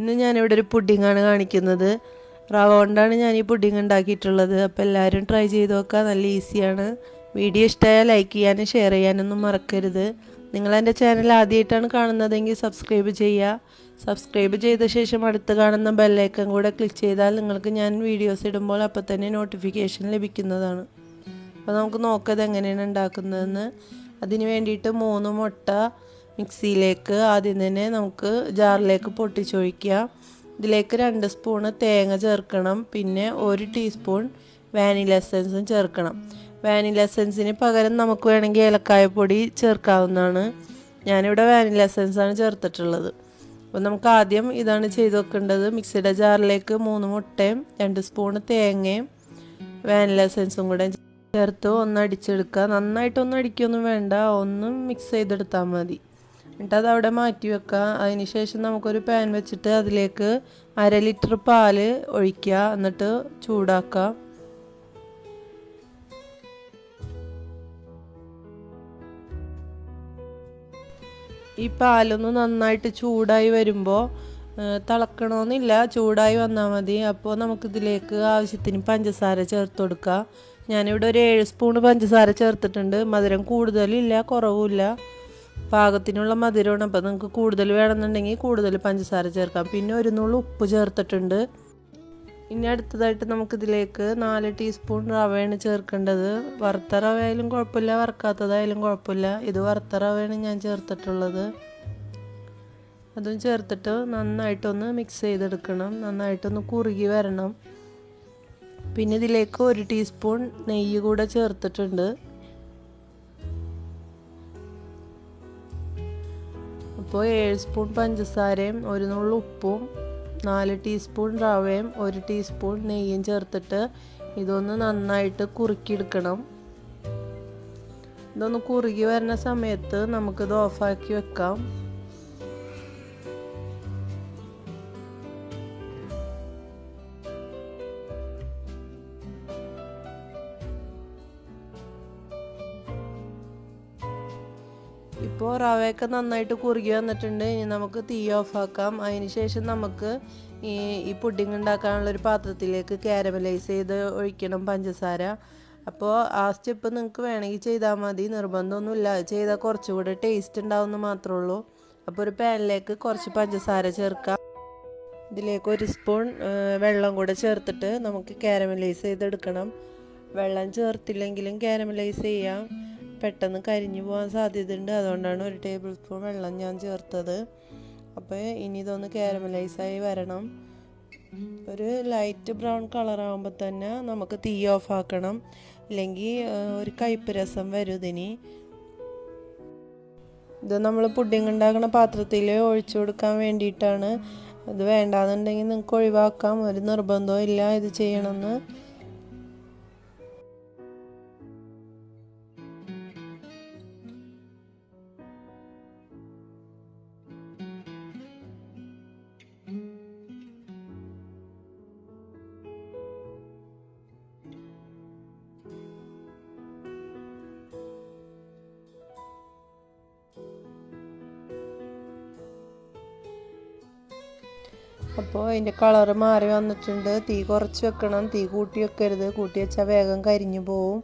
ഇന്ന് ഞാനിവിടെ ഒരു പുഡിങ്ങാണ് കാണിക്കുന്നത്. റവ കൊണ്ടാണ് ഞാൻ ഈ പുഡിങ് ഉണ്ടാക്കിയിട്ടുള്ളത്. അപ്പോൾ എല്ലാവരും ട്രൈ ചെയ്ത് നോക്കുക നല്ല ഈസിയാണ് വീഡിയോ ഇഷ്ടമായാൽ ലൈക്ക് ചെയ്യാനും ഷെയർ ചെയ്യാനൊന്നും മറക്കരുത്. നിങ്ങൾ എന്റെ ചാനൽ ആദ്യമായിട്ടാണ് കാണുന്നതെങ്കിൽ സബ്സ്ക്രൈബ് ചെയ്യുക. സബ്സ്ക്രൈബ് ചെയ്ത ശേഷം അടുത്ത് കാണുന്ന ബെല്ലൈക്കൺ കൂടെ ക്ലിക്ക് ചെയ്താൽ നിങ്ങൾക്ക് ഞാൻ വീഡിയോസ് ഇടുമ്പോൾ അപ്പോൾ തന്നെ നോട്ടിഫിക്കേഷൻ ലഭിക്കുന്നതാണ്. അപ്പോൾ നമുക്ക് നോക്കാം എങ്ങനെയാണ് ഉണ്ടാക്കുന്നതെന്ന്. അതിന് വേണ്ടിയിട്ട് മൂന്ന് മുട്ട മിക്സിയിലേക്ക് ആദ്യം തന്നെ നമുക്ക് ജാറിലേക്ക് പൊട്ടിച്ചൊഴിക്കുക. ഇതിലേക്ക് രണ്ട് സ്പൂണ് തേങ്ങ ചേർക്കണം. പിന്നെ ഒരു ടീസ്പൂൺ വാനില എസൻസും ചേർക്കണം. വാനില എസൻസിന് പകരം നമുക്ക് വേണമെങ്കിൽ ഏലക്കായപ്പൊടി ചേർക്കാവുന്നതാണ്. ഞാനിവിടെ വാനില എസൻസാണ് ചേർത്തിട്ടുള്ളത്. അപ്പോൾ നമുക്ക് ആദ്യം ഇതാണ് ചെയ്തു വെക്കേണ്ടത്. മിക്സിയുടെ ജാറിലേക്ക് മൂന്ന് മുട്ടയും രണ്ട് സ്പൂണ് തേങ്ങയും വാനില എസൻസും കൂടെ ചേർത്ത് ഒന്ന് അടിച്ചെടുക്കുക. നന്നായിട്ടൊന്നും അടിക്കൊന്നും വേണ്ട. ഒന്ന് മിക്സ് ചെയ്തെടുത്താൽ മതി. എന്നിട്ട് അവിടെ മാറ്റി വെക്കുക. അതിന് ശേഷം നമുക്കൊരു പാൻ വെച്ചിട്ട് അതിലേക്ക് അര ലിറ്റർ പാൽ ഒഴിക്കുക. എന്നിട്ട് ചൂടാക്കുക. ഈ പാലൊന്ന് നന്നായിട്ട് ചൂടായി വരുമ്പോൾ തിളക്കണമെന്നില്ല ചൂടായി വന്നാൽ മതി. അപ്പോൾ നമുക്കിതിലേക്ക് ആവശ്യത്തിന് പഞ്ചസാര ചേർത്ത് കൊടുക്കുക. ഞാനിവിടെ ഒരു ഏഴ് സ്പൂൺ പഞ്ചസാര ചേർത്തിട്ടുണ്ട്. മധുരം കൂടുതലില്ല കുറവുമില്ല. പാകത്തിനുള്ള മധുരമാണ്. അപ്പോൾ നിങ്ങൾക്ക് കൂടുതൽ വേണമെന്നുണ്ടെങ്കിൽ കൂടുതൽ പഞ്ചസാര ചേർക്കാം. പിന്നെ ഒരു നുള്ളു ഉപ്പ് ചേർത്തിട്ടുണ്ട്. ഇനി അടുത്തതായിട്ട് നമുക്കിതിലേക്ക് നാല് ടീസ്പൂൺ റവയാണ് ചേർക്കേണ്ടത്. വറുത്ത റവ ആയാലും കുഴപ്പമില്ല വറുക്കാത്തതായാലും കുഴപ്പമില്ല. ഇത് വറുത്ത റവയാണ് ഞാൻ ചേർത്തിട്ടുള്ളത്. അതും ചേർത്തിട്ട് നന്നായിട്ടൊന്ന് മിക്സ് ചെയ്തെടുക്കണം. നന്നായിട്ടൊന്ന് കുറുകി വരണം. പിന്നെ ഇതിലേക്ക് ഒരു ടീസ്പൂൺ നെയ്യ് കൂടെ ചേർത്തിട്ടുണ്ട്. അപ്പോൾ ഏഴ് സ്പൂൺ പഞ്ചസാരയും ഒരു നുള്ളു ഉപ്പും നാല് ടീസ്പൂൺ റവയും ഒരു ടീസ്പൂൺ നെയ്യും ചേർത്തിട്ട് ഇതൊന്ന് നന്നായിട്ട് കുറുക്കിയെടുക്കണം. ഇതൊന്ന് കുറുകി വരുന്ന സമയത്ത് നമുക്കിത് ഓഫാക്കി വെക്കാം. ഇപ്പോൾ റവയൊക്കെ നന്നായിട്ട് കുറുകി വന്നിട്ടുണ്ട്. ഇനി നമുക്ക് തീ ഓഫാക്കാം ശേഷം നമുക്ക് ഈ ഈ പുഡിങ് ഉണ്ടാക്കാനുള്ള ഒരു പാത്രത്തിലേക്ക് കാരമലൈസ് ചെയ്ത് ഒഴിക്കണം പഞ്ചസാര. അപ്പോൾ ആ സ്റ്റെപ്പ് നിങ്ങൾക്ക് വേണമെങ്കിൽ ചെയ്താൽ മതി. നിർബന്ധമൊന്നുമില്ല. ചെയ്താൽ കുറച്ചുകൂടെ ടേസ്റ്റ് ഉണ്ടാവുമെന്ന് മാത്രമേ ഉള്ളൂ. അപ്പോൾ ഒരു പാനിലേക്ക് കുറച്ച് പഞ്ചസാര ചേർക്കാം. ഇതിലേക്ക് ഒരു സ്പൂൺ വെള്ളം കൂടെ ചേർത്തിട്ട് നമുക്ക് കാരമലൈസ് ചെയ്തെടുക്കണം. വെള്ളം ചേർത്തില്ലെങ്കിലും കാരമലൈസ് ചെയ്യാം. പെട്ടെന്ന് കരിഞ്ഞു പോകാൻ സാധ്യതയുണ്ട്. അതുകൊണ്ടാണ് ഒരു ടേബിൾ സ്പൂൺ വെള്ളം ഞാൻ ചേർത്തത്. അപ്പോൾ ഇനി ഇതൊന്ന് കാരമലൈസായി വരണം. ഒരു ലൈറ്റ് ബ്രൗൺ കളർ ആകുമ്പോൾ തന്നെ നമുക്ക് തീ ഓഫ് ആക്കണം. അല്ലെങ്കിൽ ഒരു കയ്പ്പ് രസം വരും ഇതിന്. ഇത് നമ്മൾ പുഡിങ് ഉണ്ടാക്കുന്ന പാത്രത്തിൽ ഒഴിച്ചു കൊടുക്കാൻ വേണ്ടിയിട്ടാണ്. ഇത് വേണ്ടാന്നുണ്ടെങ്കിൽ നിങ്ങൾക്ക് ഒഴിവാക്കാം. ഒരു നിർബന്ധവും ഇല്ല ഇത് ചെയ്യണമെന്ന് അപ്പോൾ അതിന്റെ കളറ് മാറി വന്നിട്ടുണ്ട്. തീ കുറച്ച് വെക്കണം. തീ കൂട്ടി വെക്കരുത്. കൂട്ടി വെച്ചാൽ വേഗം കരിഞ്ഞു പോവും.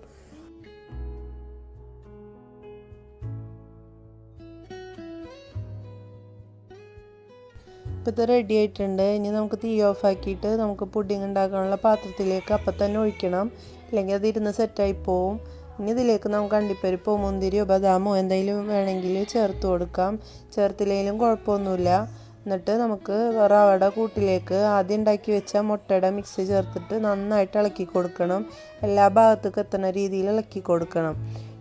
ഇപ്പോൾ ഇത് റെഡി ആയിട്ടുണ്ട്. ഇനി നമുക്ക് തീ ഓഫ് ആക്കിയിട്ട് നമുക്ക് പുഡിങ് ഉണ്ടാക്കാനുള്ള പാത്രത്തിലേക്ക് അപ്പം തന്നെ ഒഴിക്കണം. അല്ലെങ്കിൽ അത് ഇരുന്ന് സെറ്റായി പോവും. ഇനി ഇതിലേക്ക് നമുക്ക് അണ്ടിപ്പരിപ്പോ മുന്തിരിയോ ബദാമോ എന്തെങ്കിലും വേണമെങ്കിൽ ചേർത്ത് കൊടുക്കാം. ചേർത്തില്ലെങ്കിലും കുഴപ്പമൊന്നുമില്ല. എന്നിട്ട് നമുക്ക് റവയുടെ കൂട്ടിലേക്ക് ആദ്യം ഉണ്ടാക്കി വെച്ച മുട്ടയുടെ മിക്സ് ചേർത്തിട്ട് നന്നായിട്ട് ഇളക്കി കൊടുക്കണം. എല്ലാ ഭാഗത്തേക്ക് എത്തുന്ന രീതിയിൽ ഇളക്കി കൊടുക്കണം.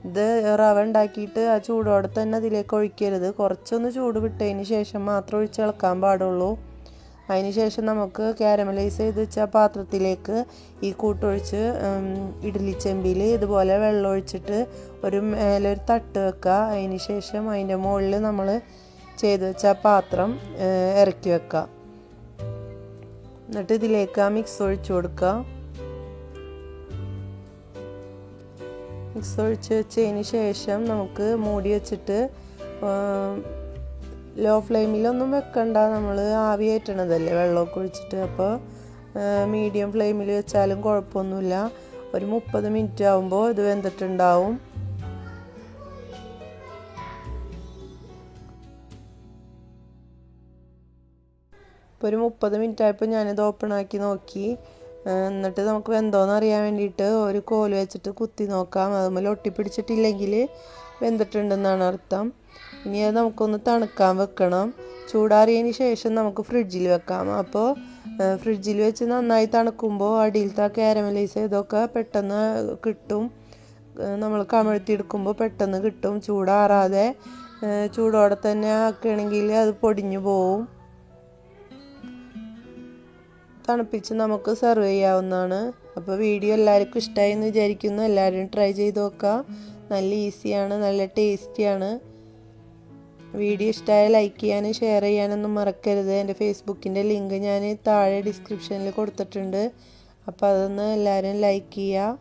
ഇത് റവ ഉണ്ടാക്കിയിട്ട് ആ ചൂടോടെ തന്നെ അതിലേക്ക് ഒഴിക്കരുത്. കുറച്ചൊന്ന് ചൂട് വിട്ടതിന് ശേഷം മാത്രം ഒഴിച്ച് ഇളക്കാൻ പാടുള്ളൂ. അതിന് ശേഷം നമുക്ക് കാരമലൈസ് ചെയ്ത് വെച്ച പാത്രത്തിലേക്ക് ഈ കൂട്ടൊഴിച്ച് ഇഡ്ഡലി ചെമ്പിൽ ഇതുപോലെ വെള്ളം ഒഴിച്ചിട്ട് ഒരു മേലെ ഒരു തട്ട് വെക്കുക. അതിന് ശേഷം അതിന്റെ മുകളിൽ നമ്മൾ ചെയ്ത് വെച്ച പാത്രം ഇറക്കി വെക്കുക എന്നിട്ട് ഇതിലേക്ക് ആ മിക്സ് ഒഴിച്ചു കൊടുക്കുക മിക്സ് ഒഴിച്ച് വെച്ചതിന് ശേഷം നമുക്ക് മൂടി വെച്ചിട്ട് ലോ ഫ്ലെയിമിലൊന്നും വെക്കണ്ട. നമ്മൾ ആവി ഏറ്റണതല്ലേ വെള്ളമൊക്കെ ഒഴിച്ചിട്ട്. അപ്പോൾ മീഡിയം ഫ്ലെയിമിൽ വെച്ചാലും കുഴപ്പമൊന്നുമില്ല. ഒരു മുപ്പത് മിനിറ്റ് ആകുമ്പോൾ ഇത് വെന്തിട്ടുണ്ടാവും. ഇപ്പോൾ ഒരു മുപ്പത് മിനിറ്റ് ആയപ്പോൾ ഞാനിത് ഓപ്പൺ ആക്കി നോക്കി. എന്നിട്ട് നമുക്ക് വെന്തോന്ന് അറിയാൻ വേണ്ടിയിട്ട് ഒരു കോൽ വെച്ചിട്ട് കുത്തി നോക്കാം. അതുപോലെ ഒട്ടിപ്പിടിച്ചിട്ടില്ലെങ്കിൽ വെന്തിട്ടുണ്ടെന്നാണ് അർത്ഥം. ഇനി അത് നമുക്കൊന്ന് തണുക്കാൻ വെക്കണം. ചൂടാറിയതിന് ശേഷം നമുക്ക് ഫ്രിഡ്ജിൽ വെക്കാം. അപ്പോൾ ഫ്രിഡ്ജിൽ വെച്ച് നന്നായി തണുക്കുമ്പോൾ അടിയിലത്തെ കാരമലൈസ് ചെയ്തൊക്കെ പെട്ടെന്ന് കിട്ടും. നമ്മൾ കമഴ്ത്തിയെടുക്കുമ്പോൾ പെട്ടെന്ന് കിട്ടും. ചൂടാറാതെ ചൂടോടെ തന്നെ ആക്കുകയാണെങ്കിൽ അത് പൊടിഞ്ഞു പോവും. തണുപ്പിച്ച് നമുക്ക് സെർവ് ചെയ്യാവുന്നതാണ്. അപ്പോൾ വീഡിയോ എല്ലാവർക്കും ഇഷ്ടമായി എന്ന് വിചാരിക്കുന്നു. എല്ലാവരും ട്രൈ ചെയ്ത് നോക്കുക നല്ല ഈസിയാണ് നല്ല ടേസ്റ്റിയാണ് വീഡിയോ ഇഷ്ടമായ ലൈക്ക് ചെയ്യാനും ഷെയർ ചെയ്യാനൊന്നും മറക്കരുത്. എന്റെ ഫേസ്ബുക്കിന്റെ ലിങ്ക് ഞാൻ താഴെ ഡിസ്ക്രിപ്ഷനിൽ കൊടുത്തിട്ടുണ്ട്. അപ്പോൾ അതൊന്ന് എല്ലാവരും ലൈക്ക് ചെയ്യുക